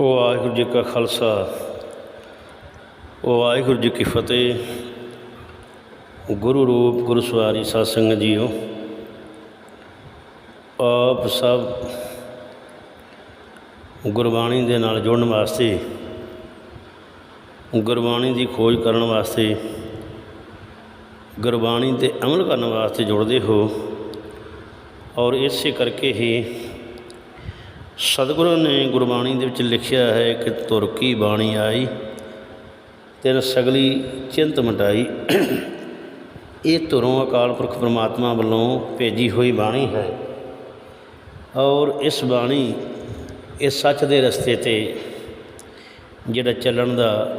ਵਾਹਿਗੁਰੂ ਜੀ ਕਾ ਖਾਲਸਾ ਵਾਹਿਗੁਰੂ ਜੀ ਕੀ ਫਤਿਹ। ਗੁਰੂ ਰੂਪ ਗੁਰੂ ਸਵਾਰੀ ਸਾਧ ਸੰਗਤ ਜੀਓ, ਆਪ ਸਭ ਗੁਰਬਾਣੀ ਦੇ ਨਾਲ ਜੁੜਨ ਵਾਸਤੇ, ਗੁਰਬਾਣੀ ਦੀ ਖੋਜ ਕਰਨ ਵਾਸਤੇ, ਗੁਰਬਾਣੀ ਤੇ ਅਮਲ ਕਰਨ ਵਾਸਤੇ ਜੁੜਦੇ ਹੋ। ਔਰ ਇਸੇ ਕਰਕੇ ਹੀ ਸਤਿਗੁਰੂ ਨੇ ਗੁਰਬਾਣੀ ਦੇ ਵਿੱਚ ਲਿਖਿਆ ਹੈ ਕਿ ਤੁਰ ਕੀ ਬਾਣੀ ਆਈ, ਤਿਨ ਸਗਲੀ ਚਿੰਤ ਮਟਾਈ। ਇਹ ਧੁਰੋਂ ਅਕਾਲ ਪੁਰਖ ਪ੍ਰਮਾਤਮਾ ਵੱਲੋਂ ਭੇਜੀ ਹੋਈ ਬਾਣੀ ਹੈ। ਔਰ ਇਸ ਬਾਣੀ, ਇਹ ਸੱਚ ਦੇ ਰਸਤੇ ਤੇ ਜਿਹੜਾ ਚੱਲਣ ਦਾ,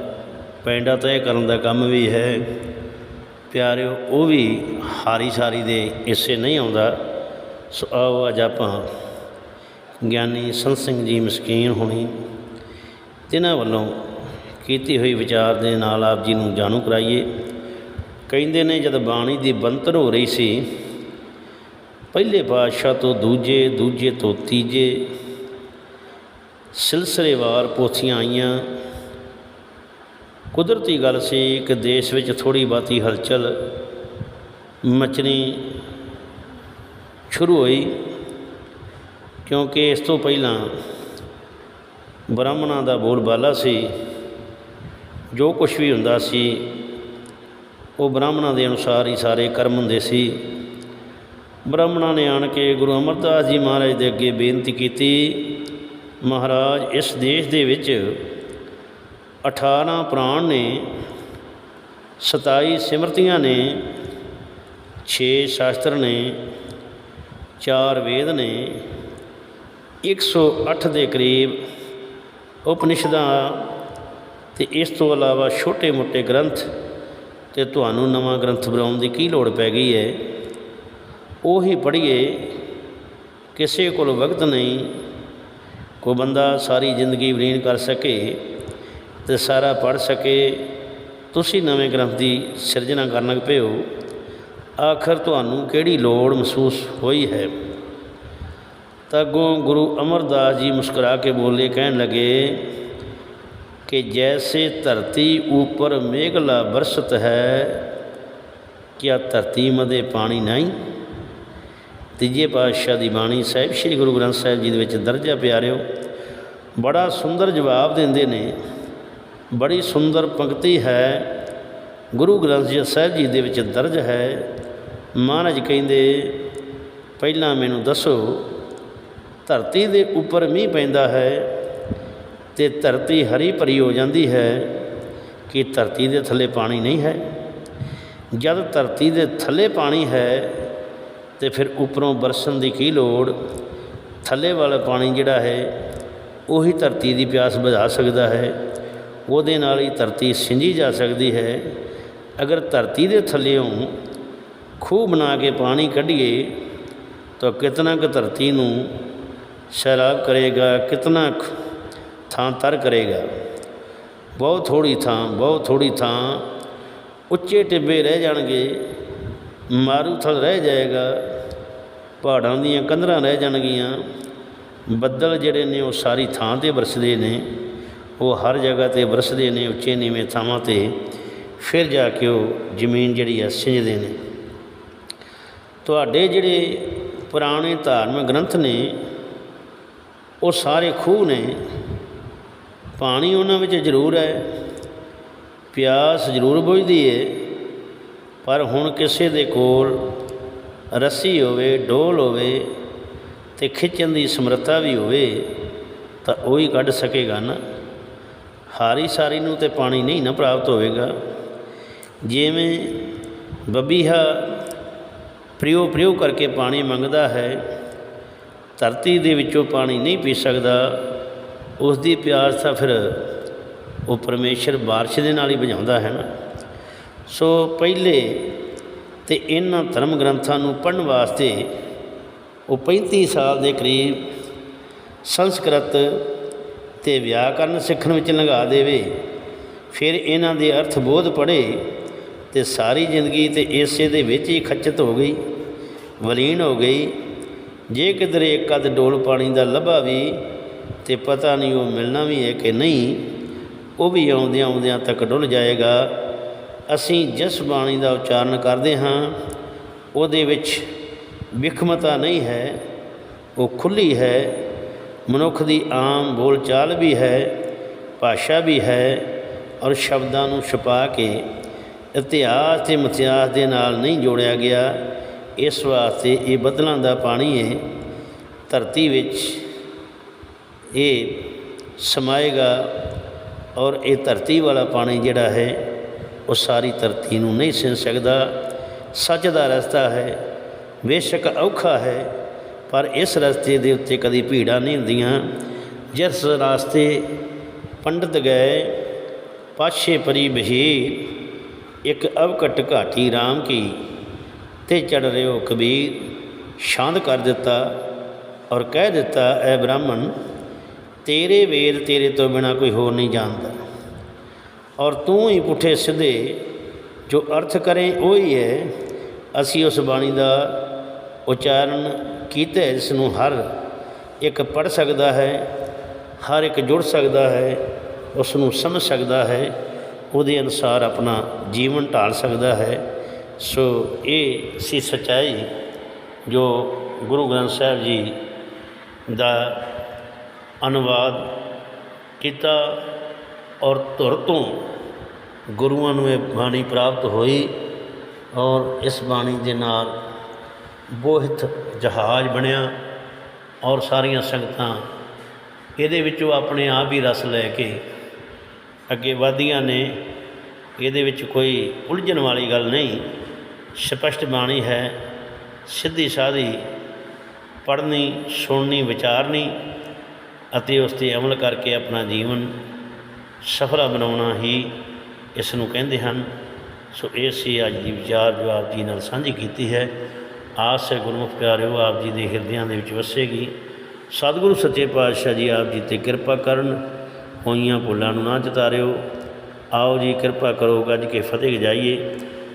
ਪੈਂਡਾ ਤੈਅ ਕਰਨ ਦਾ ਕੰਮ ਵੀ ਹੈ। ਪਿਆਰਿਓ, ਉਹ ਵੀ ਹਾਰੀ ਸਾਰੀ ਦੇ ਹਿੱਸੇ ਨਹੀਂ ਆਉਂਦਾ। ਸੋ ਆਓ ਅੱਜ ਆਪਾਂ ਗਿਆਨੀ ਸੰਤ ਸਿੰਘ ਜੀ ਮਸਕੀਨ ਹੋਣੀ ਤਿਨਾਂ ਵੱਲੋਂ ਕੀਤੀ ਹੋਈ ਵਿਚਾਰ ਦੇ ਨਾਲ ਆਪ ਜੀ ਨੂੰ ਜਾਣੂ ਕਰਾਈਏ। ਕਹਿੰਦੇ ਨੇ, ਜਦ ਬਾਣੀ ਦੀ ਬੰਤਰ ਹੋ ਰਹੀ ਸੀ, ਪਹਿਲੇ ਪਾਤਸ਼ਾਹ ਤੋਂ ਦੂਜੇ ਦੂਜੇ ਤੋਂ ਤੀਜੇ ਸਿਲਸਿਲੇਵਾਰ ਪੋਥੀਆਂ ਆਈਆਂ। ਕੁਦਰਤੀ ਗੱਲ ਸੀ ਕਿ ਦੇਸ਼ ਵਿੱਚ ਥੋੜੀ ਬਾਤੀ ਹਲਚਲ, ਮਚਣੀ ਸ਼ੁਰੂ ਹੋਈ। ਕਿਉਂਕਿ ਇਸ ਤੋਂ ਪਹਿਲਾਂ ਬ੍ਰਾਹਮਣਾਂ ਦਾ ਬੋਲਬਾਲਾ ਸੀ, ਜੋ ਕੁਝ ਵੀ ਹੁੰਦਾ ਸੀ, ਉਹ ਬ੍ਰਾਹਮਣਾਂ ਦੇ ਅਨੁਸਾਰ ਹੀ ਸਾਰੇ ਕਰਮ ਹੁੰਦੇ ਸੀ। ਬ੍ਰਾਹਮਣਾਂ ਨੇ ਆਣ ਕੇ ਗੁਰੂ ਅਮਰਦਾਸ ਜੀ ਮਹਾਰਾਜ ਦੇ ਅੱਗੇ ਬੇਨਤੀ ਕੀਤੀ, ਮਹਾਰਾਜ, ਇਸ ਦੇਸ਼ ਦੇ ਵਿੱਚ 18 ਪ੍ਰਾਣ ਨੇ 27 ਸਿਮਰਤੀਆਂ ਨੇ 6 ਸ਼ਾਸਤਰ ਨੇ 4 ਵੇਦ ਨੇ 108 ਦੇ ਕਰੀਬ ਉਪਨਿਸ਼ਦਾਂ ਤੇ ਇਸ ਤੋਂ ਇਲਾਵਾ ਛੋਟੇ-ਮੋਟੇ ਗ੍ਰੰਥ ਤੇ ਤੁਹਾਨੂੰ ਨਵਾਂ ਗ੍ਰੰਥ ਬਣਾਉਣ ਦੀ ਕੀ ਲੋੜ ਪੈ ਗਈ ਹੈ, ਉਹੀ ਪੜ੍ਹੀਏ। ਕਿਸੇ ਕੋਲ ਵਕਤ ਨਹੀਂ, ਕੋਈ ਬੰਦਾ ਸਾਰੀ ਜ਼ਿੰਦਗੀ ਵਿਲੀਨ ਕਰ ਸਕੇ ਤੇ ਸਾਰਾ ਪੜ੍ਹ ਸਕੇ, ਤੁਸੀਂ ਨਵੇਂ ਗ੍ਰੰਥ ਦੀ ਸਿਰਜਣਾ ਕਰਨ ਲੱਗ ਪਏ ਹੋ। ਆਖਰ ਤੁਹਾਨੂੰ ਕਿਹੜੀ ਲੋੜ ਮਹਿਸੂਸ ਹੋਈ ਹੈ? ਤਾਂ ਅੱਗੋਂ ਗੁਰੂ ਅਮਰਦਾਸ ਜੀ ਮੁਸਕਰਾ ਕੇ ਬੋਲੇ, ਕਹਿਣ ਲੱਗੇ ਕਿ ਜੈਸੇ ਧਰਤੀ ਉੱਪਰ ਮੇਘਲਾ ਬਰਸਤ ਹੈ, ਕਿਆ ਧਰਤੀ ਮਦੇ ਪਾਣੀ ਨਹੀਂ? ਤੀਜੇ ਪਾਤਸ਼ਾਹ ਦੀ ਬਾਣੀ, ਸਾਹਿਬ, ਸ੍ਰੀ ਗੁਰੂ ਗ੍ਰੰਥ ਸਾਹਿਬ ਜੀ ਦੇ ਵਿੱਚ ਦਰਜ ਦਰਜਾ ਪਿਆਰਿਓ, ਬੜਾ ਸੁੰਦਰ ਜਵਾਬ ਦਿੰਦੇ ਨੇ, ਬੜੀ ਸੁੰਦਰ ਪੰਕਤੀ ਹੈ, ਗੁਰੂ ਗ੍ਰੰਥ ਜੀ ਸਾਹਿਬ ਜੀ ਦੇ ਵਿੱਚ ਦਰਜ ਹੈ। ਮਹਾਰਾਜ ਕਹਿੰਦੇ, ਪਹਿਲਾਂ ਮੈਨੂੰ ਦੱਸੋ ਧਰਤੀ ਦੇ ਉੱਪਰ ਮੀਂਹ ਪੈਂਦਾ ਹੈ ਤੇ ਧਰਤੀ ਹਰੀ ਭਰੀ ਹੋ ਜਾਂਦੀ ਹੈ ਕਿ ਧਰਤੀ ਦੇ ਥੱਲੇ ਪਾਣੀ ਨਹੀਂ ਹੈ। ਜਦ ਧਰਤੀ ਦੇ ਥੱਲੇ ਪਾਣੀ ਹੈ ਤੇ ਫਿਰ ਉੱਪਰੋਂ ਬਰਸਣ ਦੀ ਕੀ ਲੋੜ? ਥੱਲੇ ਵਾਲਾ ਪਾਣੀ ਜਿਹੜਾ ਹੈ, ਉਹੀ ਧਰਤੀ ਦੀ ਪਿਆਸ ਬੁਝਾ ਸਕਦਾ ਹੈ। ਉਹਦੇ ਨਾਲ ਹੀ ਧਰਤੀ ਸਿੰਜੀ ਜਾ ਸਕਦੀ ਹੈ। ਅਗਰ ਧਰਤੀ ਦੇ ਥੱਲੇੋਂ ਖੂਹ ਬਣਾ ਕੇ ਪਾਣੀ ਕੱਢੀਏ, ਤਾਂ ਕਿਤਨਾ ਕੁ ਧਰਤੀ ਨੂੰ ਸੈਲਾਬ ਕਰੇਗਾ, ਕਿਤਨਾ ਥਾਂ ਤਰ ਕਰੇਗਾ। ਬਹੁਤ ਥੋੜੀ ਥਾਂ, ਬਹੁਤ ਥੋੜੀ ਥਾਂ ਉੱਚੇ ਟਿੱਬੇ ਰਹਿ ਜਾਣਗੇ ਮਾਰੂਥਲ ਰਹਿ ਜਾਏਗਾ, ਪਹਾੜਾਂ ਦੀਆਂ ਕੰਧਰਾਂ ਰਹਿ ਜਾਣਗੀਆਂ। ਬੱਦਲ ਜਿਹੜੇ ਨੇ ਉਹ ਸਾਰੀ ਥਾਂ ਤੇ ਵਰਸਦੇ ਨੇ, ਉਹ ਹਰ ਜਗ੍ਹਾ ਤੇ ਵਰਸਦੇ ਨੇ, ਉੱਚੇ ਨੀਵੇਂ ਥਾਵਾਂ ਤੇ। ਫਿਰ ਜਾ ਕੇ ਉਹ ਜ਼ਮੀਨ ਜਿਹੜੀ ਆ ਸਿੰਜਦੇ ਨੇ। ਤੁਹਾਡੇ ਜਿਹੜੇ ਪੁਰਾਣੇ ਧਾਰਮਿਕ ਗ੍ਰੰਥ ਨੇ ਉਹ ਸਾਰੇ ਖੂਹ ਨੇ। ਪਾਣੀ ਉਹਨਾਂ ਵਿੱਚ ਜ਼ਰੂਰ ਹੈ। ਪਿਆਸ ਜ਼ਰੂਰ ਬੁਝਦੀ ਹੈ ਪਰ ਹੁਣ ਕਿਸੇ ਦੇ ਕੋਲ ਰੱਸੀ ਹੋਵੇ, ਡੋਲ ਹੋਵੇ ਤੇ ਖਿੱਚਣ ਦੀ ਸਮਰੱਥਾ ਵੀ ਹੋਵੇ ਤਾਂ ਉਹ ਹੀ ਕੱਢ ਸਕੇਗਾ ਨਾ। ਹਾਰੀ ਸਾਰੀ ਨੂੰ ਤੇ ਪਾਣੀ ਨਹੀਂ ਨਾ ਪ੍ਰਾਪਤ ਹੋਵੇਗਾ। ਜਿਵੇਂ ਬਬੀਹਾ ਪ੍ਰਿਓ ਪ੍ਰਿਉ ਕਰਕੇ ਪਾਣੀ ਮੰਗਦਾ ਹੈ ਧਰਤੀ ਦੇ ਵਿੱਚੋਂ ਪਾਣੀ ਨਹੀਂ ਪੀ ਸਕਦਾ ਉਸ ਦੀ ਪਿਆਸ ਤਾਂ ਫਿਰ ਉਹ ਪਰਮੇਸ਼ਰ ਬਾਰਿਸ਼ ਦੇ ਨਾਲ ਹੀ ਬੁਝਾਉਂਦਾ ਹੈ ਨਾ। ਸੋ ਪਹਿਲੇ ਤੇ ਇਹਨਾਂ ਧਰਮ ਗ੍ਰੰਥਾਂ ਨੂੰ ਪੜ੍ਹਨ ਵਾਸਤੇ ਉਹ 35 ਸਾਲ ਦੇ ਕਰੀਬ ਸੰਸਕ੍ਰਿਤ ਤੇ ਵਿਆਕਰਨ ਸਿੱਖਣ ਵਿੱਚ ਲੰਘਾ ਦੇਵੇ, ਫਿਰ ਇਹਨਾਂ ਦੇ ਅਰਥ ਬੋਧ ਪੜ੍ਹੇ ਤੇ ਸਾਰੀ ਜ਼ਿੰਦਗੀ ਤੇ ਇਸੇ ਦੇ ਵਿੱਚ ਹੀ ਖੱਚਤ ਹੋ ਗਈ, ਵਲੀਨ ਹੋ ਗਈ ਜੇ ਕਿਧਰੇ ਇੱਕ ਅੱਧ ਡੋਲ ਪਾਣੀ ਦਾ ਲੱਭਾ ਵੀ ਤੇ ਪਤਾ ਨਹੀਂ ਉਹ ਮਿਲਣਾ ਵੀ ਹੈ ਕਿ ਨਹੀਂ, ਉਹ ਵੀ ਆਉਂਦਿਆਂ ਆਉਂਦਿਆਂ ਤੱਕ ਡੁੱਲ ਜਾਏਗਾ। ਅਸੀਂ ਜਿਸ ਬਾਣੀ ਦਾ ਉਚਾਰਨ ਕਰਦੇ ਹਾਂ, ਉਹਦੇ ਵਿੱਚ ਵਿਖਮਤਾ ਨਹੀਂ ਹੈ, ਉਹ ਖੁੱਲੀ ਹੈ। ਮਨੁੱਖ ਦੀ ਆਮ ਬੋਲਚਾਲ ਵੀ ਹੈ, ਭਾਸ਼ਾ ਵੀ ਹੈ ਔਰ ਸ਼ਬਦਾਂ ਨੂੰ ਛਪਾ ਕੇ ਇਤਿਹਾਸ ਤੇ ਮਿਥਿਆਸ ਦੇ ਨਾਲ ਨਹੀਂ ਜੋੜਿਆ ਗਿਆ। ਇਸ ਵਾਸਤੇ ਇਹ ਬਦਲਾਂ ਦਾ ਪਾਣੀ ਹੈ, ਧਰਤੀ ਵਿੱਚ ਇਹ ਸਮਾਏਗਾ ਔਰ ਇਹ ਧਰਤੀ ਵਾਲਾ ਪਾਣੀ ਜਿਹੜਾ ਹੈ, ਉਹ ਸਾਰੀ ਧਰਤੀ ਨੂੰ ਨਹੀਂ ਸਿੰਨ ਸਕਦਾ। ਸੱਚ ਦਾ ਰਸਤਾ ਹੈ, ਬੇਸ਼ੱਕ ਔਖਾ ਹੈ, ਪਰ ਇਸ ਰਸਤੇ ਦੇ ਉੱਤੇ ਕਦੀ ਭੀੜਾਂ ਨਹੀਂ ਹੁੰਦੀਆਂ। ਜਿਸ ਰਾਸਤੇ ਪੰਡਤ ਗਏ, ਪਾਛੇ ਪਰੀ ਬਹੀਰ ਇੱਕ ਅਵਕਟ ਘਾਟੀ RAM ਕੀ। ਤੇ ਚੜ ਰਿਓ ਕਬੀਰ ਸ਼ਾਂਤ ਕਰ ਦਿੱਤਾ ਔਰ ਕਹਿ ਦਿੱਤਾ, ਐ ਬ੍ਰਾਹਮਣ, ਤੇਰੇ ਵੇਦ ਤੇਰੇ ਤੋਂ ਬਿਨਾ ਕੋਈ ਹੋਰ ਨਹੀਂ ਜਾਣਦਾ। ਔਰ ਤੂੰ ਹੀ ਪੁੱਠੇ ਸਿੱਧੇ ਜੋ ਅਰਥ ਕਰੇ ਉਹ ਹੀ। ਹੈ ਅਸੀਂ ਉਸ ਬਾਣੀ ਦਾ ਉਚਾਰਨ ਕੀਤਾ ਜਿਸ ਨੂੰ ਹਰ ਇੱਕ ਪੜ ਸਕਦਾ ਹੈ, ਹਰ ਇੱਕ ਜੁੜ ਸਕਦਾ ਹੈ, ਉਸ ਨੂੰ ਸਮਝ ਸਕਦਾ ਹੈ, ਉਹਦੇ ਅਨੁਸਾਰ ਆਪਣਾ ਜੀਵਨ ਢਾਲ ਸਕਦਾ ਹੈ। ਸੋ ਇਹ ਸੀ ਸਚਾਈ ਜੋ ਗੁਰੂ ਗ੍ਰੰਥ ਸਾਹਿਬ ਜੀ ਦਾ ਅਨੁਵਾਦ ਕੀਤਾ ਔਰ ਧੁਰ ਤੋਂ ਗੁਰੂਆਂ ਨੂੰ ਇਹ ਬਾਣੀ ਪ੍ਰਾਪਤ ਹੋਈ ਔਰ ਇਸ ਬਾਣੀ ਦੇ ਨਾਲ ਬੋਹਿਤ ਜਹਾਜ਼ ਬਣਿਆ ਔਰ ਸਾਰੀਆਂ ਸੰਗਤਾਂ ਇਹਦੇ ਵਿੱਚੋਂ ਆਪਣੇ ਆਪ ਹੀ ਰਸ ਲੈ ਕੇ ਅੱਗੇ ਵਧੀਆਂ ਨੇ। ਇਹਦੇ ਵਿੱਚ ਕੋਈ ਉਲਝਣ ਵਾਲੀ ਗੱਲ ਨਹੀਂ। ਸਪਸ਼ਟ ਬਾਣੀ ਹੈ, ਸਿੱਧੀ ਸਾਦੀ ਪੜ੍ਹਨੀ, ਸੁਣਨੀ, ਵਿਚਾਰਨੀ ਅਤੇ ਉਸ ਤੇ ਅਮਲ ਕਰਕੇ ਆਪਣਾ ਜੀਵਨ ਸਫਲਾ ਬਣਾਉਣਾ ਹੀ ਇਸ ਨੂੰ ਕਹਿੰਦੇ ਹਨ। ਸੋ ਇਹ ਸੀ ਅੱਜ ਦੀ ਵਿਚਾਰ ਜੋ ਆਪ ਜੀ ਨਾਲ ਸਾਂਝੀ ਕੀਤੀ ਹੈ। ਆਸ ਹੈ ਗੁਰਮੁਖ ਪਿਆਰਿਓ, ਆਪ ਜੀ ਦੇ ਹਿਰਦਿਆਂ ਦੇ ਵਿੱਚ ਵਸੇਗੀ। ਸਤਿਗੁਰੂ ਸੱਚੇ ਪਾਤਸ਼ਾਹ ਜੀ ਆਪ ਜੀ ਤੇ ਕਿਰਪਾ ਕਰਨ ਹੋਈਆਂ ਭੁੱਲਾਂ ਨੂੰ ਨਾ ਚਤਾਰਿਓ ਆਓ ਜੀ ਕਿਰਪਾ ਕਰੋ ਗੱਜ ਕੇ ਫਤਿਹ ਜਾਈਏ।